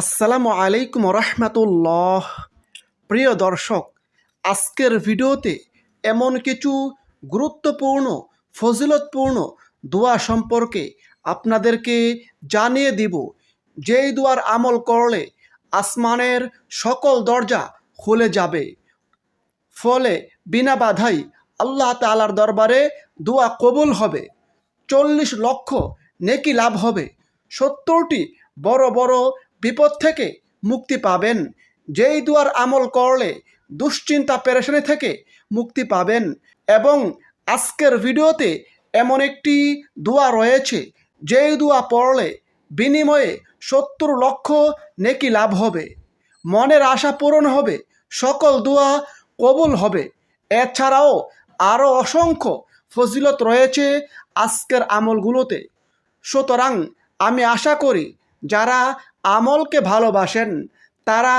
আসসালামু আলাইকুম রহমতুল্লাহ প্রিয় দর্শক, আজকের ভিডিওতে এমন কিছু গুরুত্বপূর্ণ, ফজিলতপূর্ণ দোয়া সম্পর্কে আপনাদেরকে জানিয়ে দিব। যেই দোয়ার আমল করলে আসমানের সকল দরজা খুলে যাবে। ফলে বিনা বাধাই আল্লাহ তালার দরবারে দোয়া কবুল হবে। চল্লিশ লক্ষ নেকি লাভ হবে। সত্তরটি বড় বড় বিপদ থেকে মুক্তি পাবেন। যেই দুয়ার আমল করলে দুশ্চিন্তা পেরেশানি থেকে মুক্তি পাবেন এবং আজকের ভিডিওতে এমন একটি দোয়া রয়েছে, যেই দোয়া পড়লে বিনিময়ে সত্তর লক্ষ নেকি লাভ হবে। মনের আশা পূরণ হবে, সকল দোয়া কবুল হবে। এছাড়াও আরও অসংখ্য ফজিলত রয়েছে আজকের আমলগুলোতে। সুতরাং আমি আশা করি যারা আমলকে ভালোবাসেন, তারা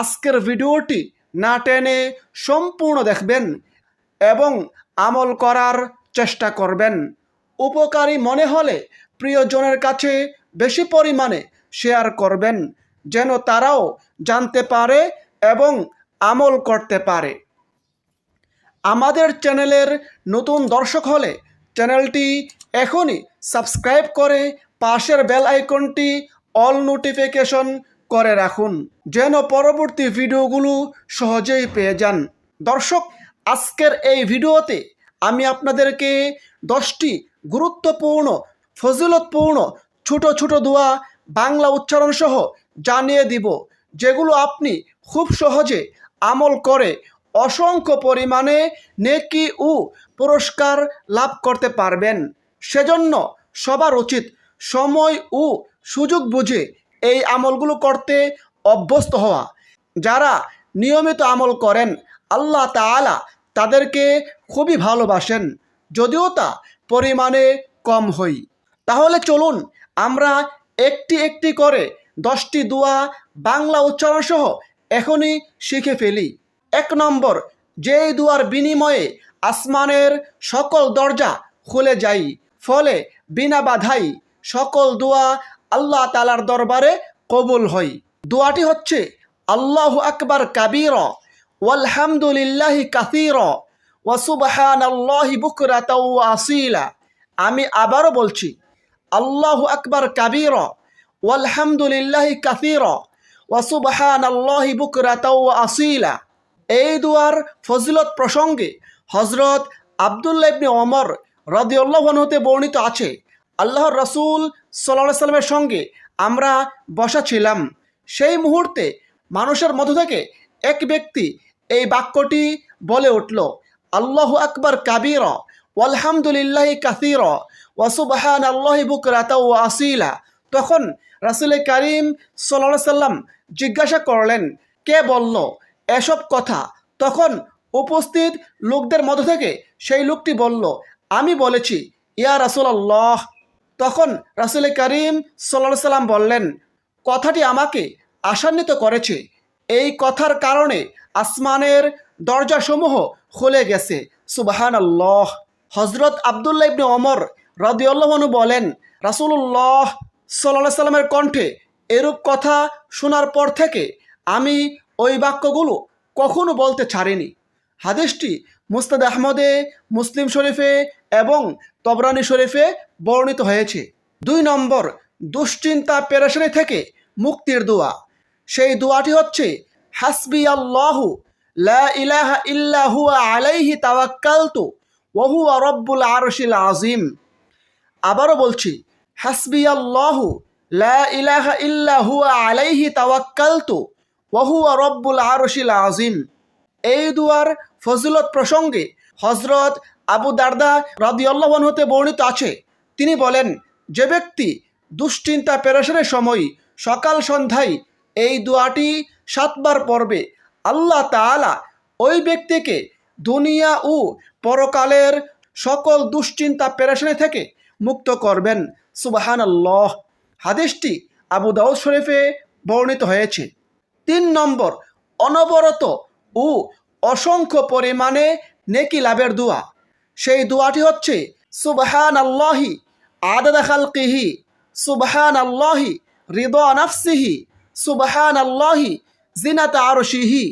আজকের ভিডিওটি না টেনে সম্পূর্ণ দেখবেন এবং আমল করার চেষ্টা করবেন। উপকারী মনে হলে প্রিয়জনের কাছে বেশি পরিমাণে শেয়ার করবেন, যেন তারাও জানতে পারে এবং আমল করতে পারে। আমাদের চ্যানেলের নতুন দর্শক হলে চ্যানেলটি এখনই সাবস্ক্রাইব করে পাশের বেল আইকনটি অল নোটিফিকেশন করে রাখুন, যেন পরবর্তী ভিডিওগুলো সহজেই পেয়ে যান। দর্শক, আজকের এই ভিডিওতে আমি আপনাদেরকে দশটি গুরুত্বপূর্ণ, ফজিলতপূর্ণ, ছোট ছোট দোয়া বাংলা উচ্চারণ সহ জানিয়ে দিব, যেগুলো আপনি খুব সহজে আমল করে অসংখ্য পরিমাণে নেকি ও পুরস্কার লাভ করতে পারবেন। সেজন্য সবার উচিত সময় ও সুযোগ বুঝে এই আমলগুলো করতে অভ্যস্ত হওয়া। যারা নিয়মিত আমল করেন, আল্লাহ তাআলা তাদেরকে খুবই ভালোবাসেন। যদিও তা পরিমাণে কম হই। তাহলে চলুন আমরা একটি একটি করে দশটি দোয়া, বাংলা উচ্চারণ সহ এখনই শিখে ফেলি। এক নম্বর, যেই দুয়ার বিনিময়ে আসমানের সকল দরজা খুলে যাই ফলে বিনা বাধাই সকল দোয়া আল্লাহ তালার দরবারে কবুল হই। দোয়াটি হচ্ছে, আল্লাহ আকবার কাবির, ওয়ালহামদুলিল্লাহি কাসির ওয়াসুবহান আল্লাহি বুকরাতাও আসিলা। আমি আবারও বলছি, আল্লাহ আকবার কাবির, ওয়ালহামদুলিল্লাহি কাসির ওয়াসুবহান আল্লাহি বুকরাতাও আসিলা। এই দুয়ার ফজিলত প্রসঙ্গে হজরত আবদুল্লা ইবনে ওমর হতে বর্ণিত আছে আল্লাহর রসুল সাল্লাহ সাল্লামের সঙ্গে আমরা বসা ছিলাম। সেই মুহূর্তে মানুষের মধ্য থেকে এক ব্যক্তি এই বাক্যটি বলে উঠল, আল্লাহ আকবর কাবির, ওয়ালহামদুলিল্লাহ কাসির ওয়াসুবাহান আল্লাহ বুকরাতা ও আসিলা। তখন রাসুল করিম সাল্লাহ সাল্লাম জিজ্ঞাসা করলেন, কে বলল এসব কথা? তখন উপস্থিত লোকদের মধ্য থেকে সেই লোকটি বলল, আমি বলেছি, ইয়া রাসুল আল্লাহ তখন রাসুল করিম সাল্লা সাল্লাম বললেন, কথাটি আমাকে আশান্বিত করেছে। এই কথার কারণে আসমানের দরজাসমূহ খুলে গেছে। সুবাহান আল্লাহ হজরত আবদুল্লাহ ইবনে অমর রদিউল্লাহনু বলেন রাসুল্লাহ সাল্লাহ সাল্লামের কণ্ঠে এরূপ কথা শোনার পর থেকে আমি ওই বাক্যগুলো কখনো বলতে ছাড়িনি। হাদিসটি মুস্তাদ আহমদে, মুসলিম শরীফে এবং তবরানি শরীফে বর্ণিত হয়েছে। দুই নম্বর, দুশ্চিন্তা পেরেশানি থেকে মুক্তির দোয়া। সেই দোয়াটি হচ্ছে, হাসবি আল্লাহু, লা ইলাহা ইল্লা আলাইহি তাওয়াক্কালতু ওয়া হুয়া রব্বুল আরশিল আজিম আবারও বলছি, হাসবি আল্লাহু, লা ইলাহা ইল্লা আলাইহি তাওয়াক্কালতু ওয়া হুয়া রব্বুল আরশিল আযীম। এই দুয়ার ফজিলত প্রসঙ্গে হজরত আবু দারদা রাদিয়াল্লাহু হতে বর্ণিত আছে তিনি বলেন, যে ব্যক্তি দুশ্চিন্তা পেরেশানের সময় সকাল সন্ধ্যায় এই দোয়াটি সাতবার পড়বে, আল্লাহ তাআলা ওই ব্যক্তিকে দুনিয়া ও পরকালের সকল দুশ্চিন্তা পেরেশানি থেকে মুক্ত করবেন। সুবাহান আল্লাহ হাদিসটি আবু দাউদ শরীফে বর্ণিত হয়েছে। তিন নম্বর, অনবরত ও অসংখ্য পরিমাণে নেকি লাভের দোয়া। সেই দোয়াটি হচ্ছে সুবহান আল্লাহি আদাদা খালকিহি সুবহান আল্লাহি হৃদয় নাফসিহি সুবহান আল্লাহি জিনাতা আরশিহি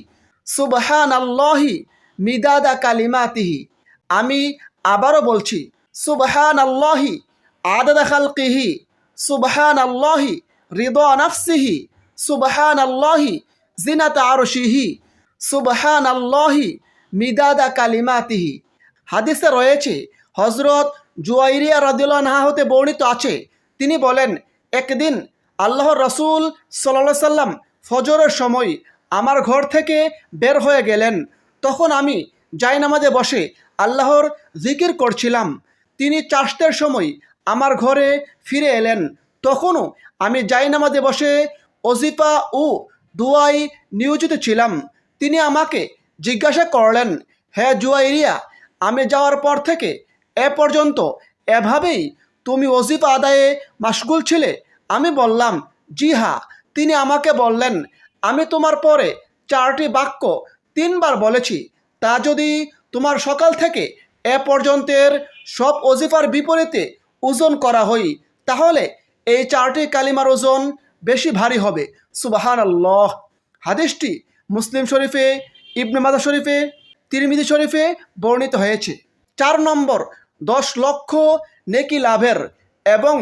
সুবহান আল্লাহি মিদাদা কালিমাতিহি। আমি আবারও বলছি সুবহান আল্লাহি আদাদা খালকিহি সুবহান আল্লাহি রিদা নাফসিহি সুবহান আল্লাহি জিনাতা আরশিহি সুবহান আল্লাহি মিদাদা কালিমাতিহি। হাদিসে রয়েছে হজরত জুয়াইরিয়া রদুল্লাহ হতে বর্ণিত আছে। তিনি বলেন, একদিন আল্লাহর রসুল সাল্লা সাল্লাম ফজরের সময় আমার ঘর থেকে বের হয়ে গেলেন। তখন আমি জায়নামাজে বসে আল্লাহর জিকির করছিলাম। তিনি চাষতের সময় আমার ঘরে ফিরে এলেন। তখনও আমি জায়নামাজে বসে অজিফা ও দুয়াই নিয়োজিত ছিলাম। তিনি আমাকে জিজ্ঞাসা করলেন হ্যাঁ জুয়াইরিয়া, আমি যাওয়ার পর থেকে এ পর্যন্ত এভাবেই তুমি অজিফা আদায়ে মাসগুল ছিলে। আমি বললাম, জি হা। তিনি আমাকে বললেন, আমি তোমার পরে চারটি বাক্য তিনবার বলেছি। তা যদি তোমার সকাল থেকে এ পর্যন্তের সব অজিফার বিপরীতে ওজন করা হই, তাহলে এই চারটি কালিমার ওজন বেশি ভারী হবে। সুবাহান আল্লাহ হাদিসটি মুসলিম শরীফে, ইবনে মাদা শরীফে তিরমিদি শরীফে বর্ণিত হয়েছে। চার নম্বর দশ লক্ষ নেকি লাভের এবং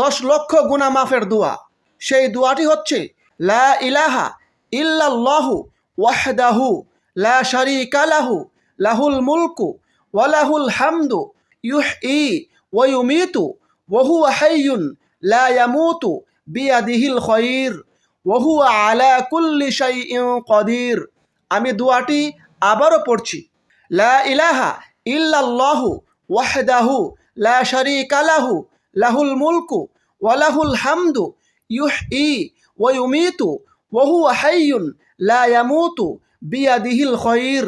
দশ লক্ষ গুনা মাফের দোয়া। সেই দোয়াটি হচ্ছে, লা ইলাহা ইল্লাল্লাহু ওয়াহদাহু, লা শারিকা লাহু, লাহুল মুলকু ওয়ালাহুল হামদু ইউহই ওয়া ইউমিতু ওয়া হুয়া হাইয়ুন লা ইয়ামুতু বিয়াদিহিল খায়র ওয়া হুয়া আলা কুল্লি শাইইন কাদির। আমি দোয়াটি আবারও পড়ছি, লা ইলাহা ইল্লাল্লাহু ওয়াহদাহু লা শারিকা লাহু, লাহুল মুলকু ওয়ালাহুল হামদু ইউহই ই ওয়ুমিতু ওহু হাইয়ুন লা ইয়ামুতু বিয়াদিহিল খায়র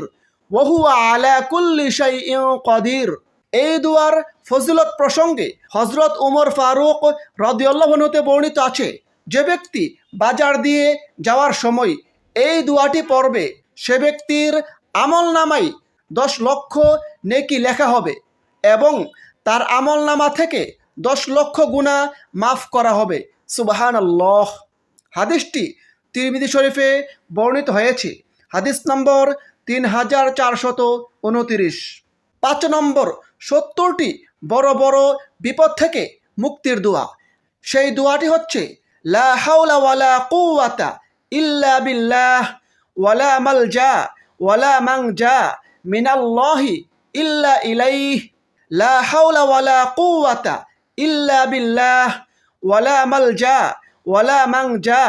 ওয়া হুয়া আলা কুল্লি শাইইন কাদির। এই দুয়ার ফজিলত প্রসঙ্গে হজরত উমর ফারুক রদিয়াল্লাহতে বর্ণিত আছে, যে ব্যক্তি বাজার দিয়ে যাওয়ার সময় এই দুয়াটি পড়বে, সে ব্যক্তির আমল নামাই দশ লক্ষ নেকি লেখা হবে। এবং তার আমল নামা থেকে দশ লক্ষ গুণা মাফ করা হবে। সুবাহান আল্লাহ হাদিসটি তিরমিদি শরীফে বর্ণিত হয়েছে। হাদিস নম্বর তিন হাজার চারশত উনতিরিশ। পাঁচ নম্বর, সত্তরটি বড় বড় বিপদ থেকে মুক্তির দোয়া। সেই দোয়াটি হচ্ছে ওয়ালা ইল্লা বিল্লাহ, ওয়ালা ওয়ালা মিনাল্লাহি ইল্লা ইলাইহ। লা হাওলা ওয়ালা কুওয়াতা ইল্লা বিল্লাহ ওয়ালা মালজা ওয়ালা মাংজা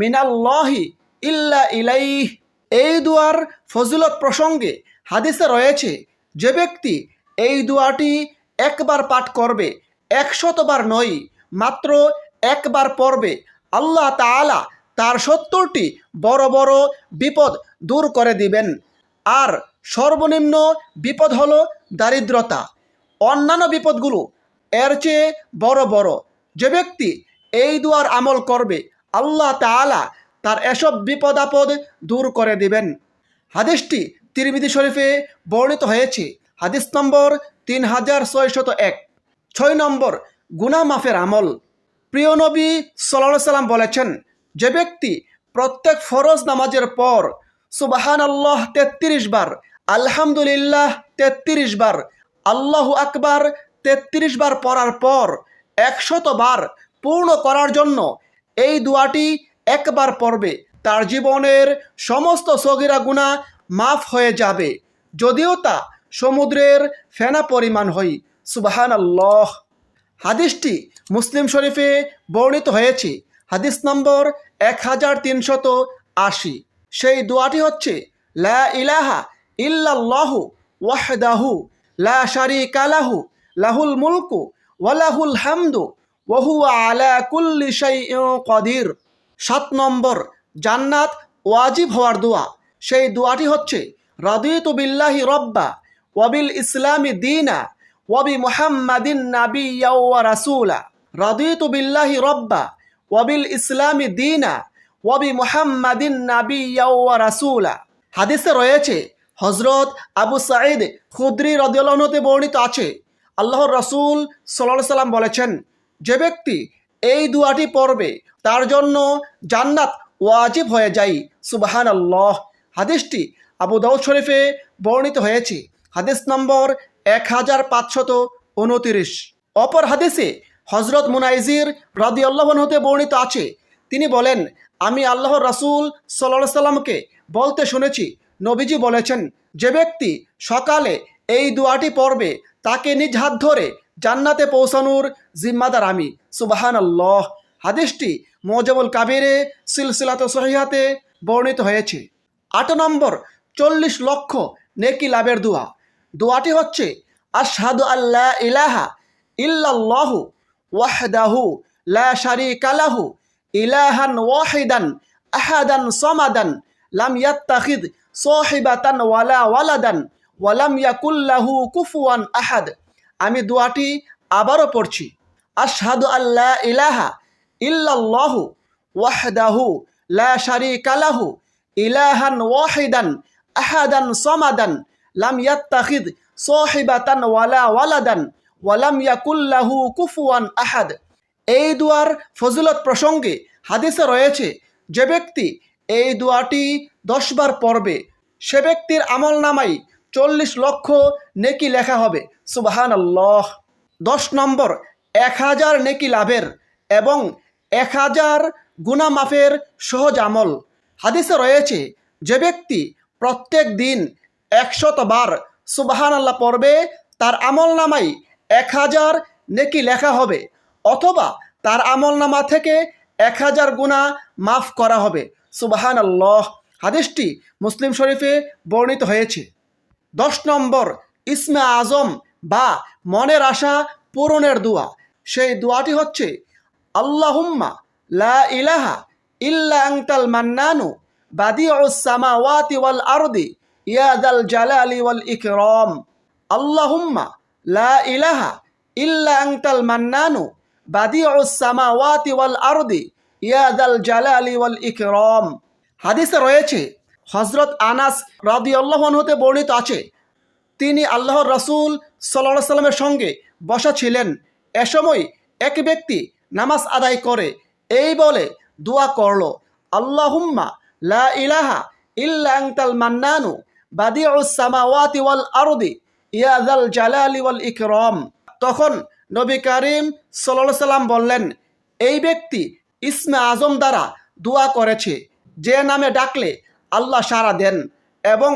মিনাল্লাহি ইল্লা ইলাইহ। এই দুয়ার ফজিলত প্রসঙ্গে হাদিসে রয়েছে, যে ব্যক্তি এই দুয়াটি একবার পাঠ করবে, একশতবার নয়, মাত্র একবার পড়বে, আল্লাহ তাআলা তার সত্তরটি বড় বড় বিপদ দূর করে দিবেন। আর সর্বনিম্ন বিপদ হলো দারিদ্রতা। অন্যান্য বিপদগুলো এর চেয়ে বড় বড়। যে ব্যক্তি এই দুয়ার আমল করবে, আল্লাহ তাআলা তার এসব বিপদ আপদ দূর করে দিবেন। হাদিসটি তিরমিদি শরীফে বর্ণিত হয়েছে। হাদিস নম্বর তিন হাজার ছয়শত এক। ছয় নম্বর গুনা মাফের আমল। প্রিয় নবী সাল্লাহ সাল্লাম বলেছেন, যে ব্যক্তি প্রত্যেক ফরজ নামাজের পর সুবাহান আল্লাহ তেত্রিশ বার, আলহামদুলিল্লাহ তেত্রিশ বার আল্লাহু আকবার তেত্রিশ বার পড়ার পর একশত বার পূর্ণ করার জন্য এই দোয়াটি একবার পড়বে, তার জীবনের সমস্ত সগিরা গুণা মাফ হয়ে যাবে। যদিও তা সমুদ্রের ফেনা পরিমাণ হয়। সুবাহান আল্লাহ হাদিসটি মুসলিম শরীফে বর্ণিত হয়েছে। হাদিস নম্বর এক হাজার তিনশত আশি। সেই দোয়াটি হচ্ছে, লা ইলাহা ইল্লাল্লাহু ওয়াহদাহু লা শারিকা লাহু, লাহুল মুলকু ওয়ালাহুল হামদু ওহুয়া আলা কুল্লি কদির। সাত নম্বর, জান্নাত ওয়াজিব হওয়ার দোয়া। সেই দোয়াটি হচ্ছে, রাদিতু বিল্লাহি রব্বা ওয়াবিল ইসলামি দিনা ওয়াবি মুহাম্মাদিন নাবিয়্যা ওয়া রাসূলা। রাদিতু বিল্লাহি রব্বা ওয়াবিল ইসলামি দিনা ওয়াবি মুহাম্মাদিন নাবিয়্যা ওয়া রাসূলা। হাদিসে রয়েছে হজরত আবু সাঈদ খুদ্রি রদিয়াল্লাহতে বর্ণিত আছে। আল্লাহর রসুল সাল্লাহ সাল্লাম বলেছেন, যে ব্যক্তি এই দুয়াটি পড়বে, তার জন্য জান্নাত ওয়াজিব হয়ে যায়। সুবাহান আল্লাহ হাদিসটি আবু দাউদ শরীফে বর্ণিত হয়েছে। হাদিস নম্বর এক হাজার পাঁচশত উনতিরিশ। অপর হাদিসে হজরত মুনাইজির রাদি হতে বর্ণিত আছে। তিনি বলেন, আমি আল্লাহর রাসূল সাল্লাহ সাল্লামকে বলতে শুনেছি নবীজি বলেছেন, যে ব্যক্তি সকালে এই দুয়াটি পড়বে তাকে নিজ হাত ধরে জান্নাতে পৌঁছানোর জিম্মাদার আমি। সুবাহান আল্লাহ হাদিসটি মোজামুল কাবিরে সিলসিলাত সহিহাতে বর্ণিত হয়েছে। আট নম্বর, চল্লিশ লক্ষ নেকি লাভের দোয়া। দোয়াটি হচ্ছে, আশহাদু আল্লাহ ইলাহা ইল্লাল্লাহু ওয়াহদাহু লা শারীকা লাহু ইলাহান ওয়াহিদান আহাদান সমাদান লাম ইয়াত্তাখিদ সাহিবাতান ওয়ালা ওয়ালাদান ওয়ালাম ইয়াকুল্লাহু কুফুয়ান আহাদ। আমি দোয়াটি আবারও পড়ছি। আশহাদু আল্লাহ ইলাহা ইল্লাল্লাহু ওয়াহদাহু লা শারীকা লাহু ইলাহান ওয়াহিদান আহাদান সমাদান। লাম ইয়াত্তাখিদ সাহিবাতান ওয়ালা ওয়ালাদান ওয়ালাম ইয়াকুল্লাহু কুফুয়ান আহাদ। এই দুয়ার ফজিলত প্রসঙ্গে হাদিসে রয়েছে যে ব্যক্তি এই দোয়াটি দশবার পড়বে। সে ব্যক্তির আমল নামাই চল্লিশ লক্ষ নেকি লেখা হবে। সুবাহান আল্লাহ দশ নম্বর, এক হাজার নেকি লাভের এবং এক হাজার গুনা মাফের সহজ আমল। হাদিসে রয়েছে, যে ব্যক্তি প্রত্যেক দিন একশত বার সুবাহান আল্লাহ পড়বে, তার আমল নামাই এক হাজার নেকি লেখা হবে অথবা তার আমল নামা থেকে এক হাজার গুণা মাফ করা হবে। সুবাহান আল্লাহ হাদিসটি মুসলিম শরীফে বর্ণিত হয়েছে। দশ নম্বর, ইসমে আজম বা মনের আশা পূরণের দোয়া। সেই দোয়াটি হচ্ছে, আল্লাহুম্মা লা ইলাহা ইল্লা আংতাল মান্নানু বাদিউস সামাওয়াতি ওয়াল আরদি ইয়া দাল জালালি ওয়াল ইকরাম। আল্লাহুম্মা লা ইলাহা ইল্লা আংতাল মান্নানু বাদিউস সামাওয়াতি ওয়াল আরদি ইয়া দাল জালালি ওয়াল ইকরাম। হাদিসে রয়েছে হজরত আনাস আনহু হতে বর্ণিত আছে, তিনি আল্লাহর রসুল সাল্লাহ সাল্লামের সঙ্গে বসা ছিলেন। এ সময় এক ব্যক্তি নামাজ আদায় করে, এই বলে দোয়া করল, আল্লাহুম্মা লা ইলাহা ইল্লা আংতাল মান্নানু বাদিউস সামাওয়াতি ওয়াল আরদি ইয়া যাল জালালি ওয়াল ইকরাম। তখন নবী করিম সাল্লাহ সাল্লাম বললেন, এই ব্যক্তি ইসমে আজম দ্বারা দোয়া করেছে, যে নামে ডাকলে আল্লাহ সাড়া দেন এবং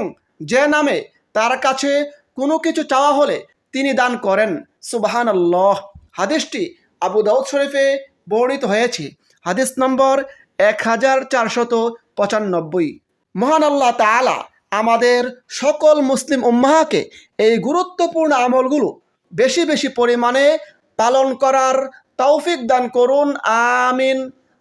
যে নামে তার কাছে কোনো কিছু চাওয়া হলে তিনি দান করেন। সুবাহান আল্লাহ হাদিসটি আবু দাউদ শরীফে বর্ণিত হয়েছে। হাদিস নম্বর এক হাজার চারশত পঁচানব্বই। মহান আল্লাহ তালা আমাদের সকল মুসলিম উম্মাহাকে এই গুরুত্বপূর্ণ আমলগুলো বেশি বেশি পরিমাণে পালন করার তৌফিক দান করুন। আমিন।